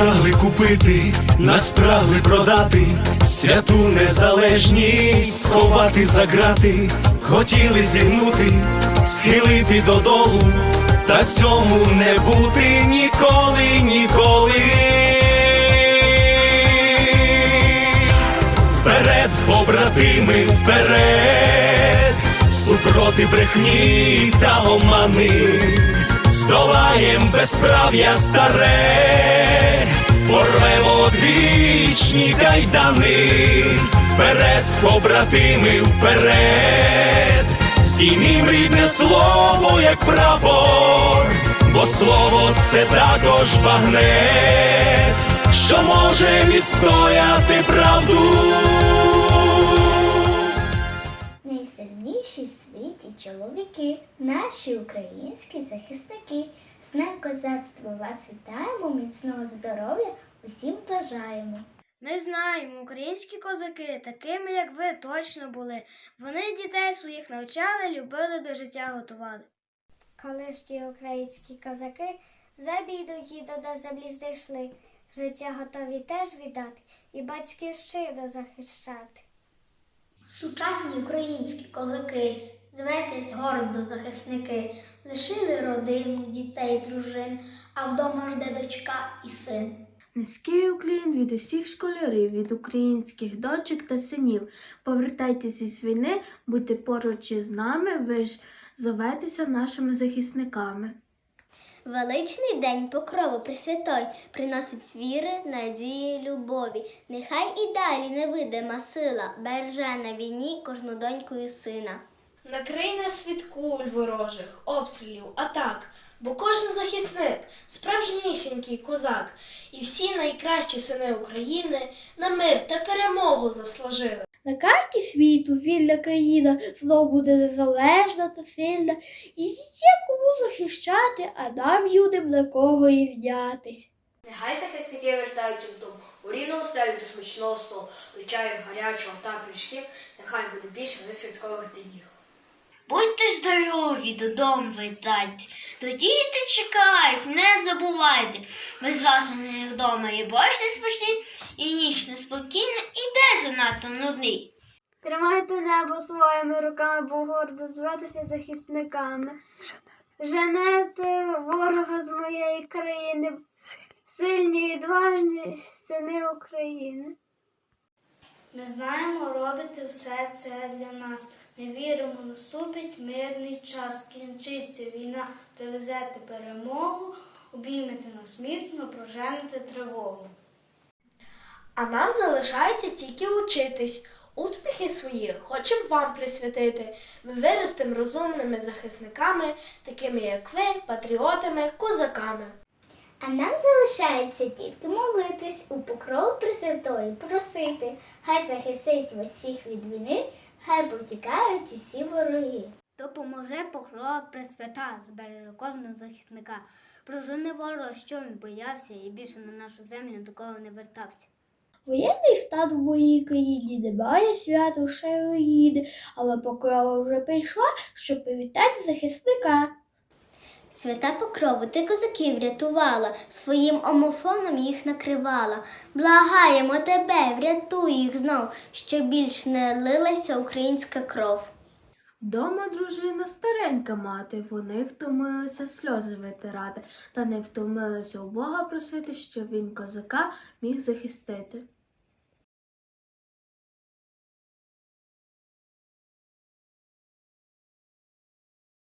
прагли купити, нас прагли продати, святу незалежність сховати за грати, хотіли зігнути, схилити додолу, та цьому не бути ніколи, ніколи. Вперед, побратими, вперед, супроти брехні та омани, здолаєм безправ'я старе, порвемо одвічні кайдани, вперед, побратими, вперед, здіймім рідне слово, як прапор, бо слово це також багнет, що може відстояти правду. Найсильніші в світі чоловіки, наші українські захисники. З Днем козацтва вас вітаємо, міцного здоров'я усім бажаємо. Ми знаємо, українські козаки, такими як ви, точно були. Вони дітей своїх навчали, любили до життя готували. Коли ж ті українські козаки за біду їду до землі знайшли, життя готові теж віддати і батьківщину захищати. Сучасні українські козаки, зветесь гордо захисники, лишили родину, дітей, дружин, а вдома жде дочка і син. Низький уклін від усіх школярів, від українських дочок та синів. Повертайтеся з війни, будьте поруч із нами, ви ж зоветеся нашими захисниками. Величний день покрову Пресвятой приносить віри, надії, любові. Нехай і далі невидима сила береже на війні кожну доньку і сина. Накрий нас від куль ворожих, обстрілів, атак, бо кожен захисник справжнісінький козак, і всі найкращі сини України на мир та перемогу заслужили. На карті світу вільна країна знов буде незалежна та сильна, і є кому захищати, а нам юним на кого рівнятись. Нехай захисники вертаються вдома, у рівну селі до смачного столу, до чаю гарячого та пиріжків, нехай буде більше не святкових днів. Будьте здорові, додому вертайтесь. То діти чекають, не забувайте. Без вас у них вдома і борщ неспочний, і ніч неспокійна, і день занадто нудний. Тримайте небо своїми руками, бо гордо зветеся захисниками. Женете ворога з моєї країни, сильні, відважні сини України. Ми знаємо, робите все це для нас. Ми віримо, наступить мирний час, кінчиться війна, привезете перемогу, обіймете нас міцно, проженете тривогу. А нам залишається тільки учитись. Успіхи свої хочемо вам присвятити. Ми виростемо розумними захисниками, такими як ви, патріотами, козаками. А нам залишається тільки молитись у покров Пресвятої просити. Хай захистить вас всіх від війни, хай потікають усі вороги. Допоможе покрова Пресвята, збереже кожного захисника. Прожени ворога, що він боявся, і більше на нашу землю до кого не вертався. Воєнний стан в моїй країні немає святу ще руїни, але покрова вже прийшла, щоб привітати захисника. Свята покрову, ти козаків рятувала, своїм омофоном їх накривала. Благаємо тебе, врятуй їх знов, щоб більш не лилася українська кров. Вдома дружина старенька мати, вони втомилися сльози витирати, та не втомилися у Бога просити, щоб він козака міг захистити.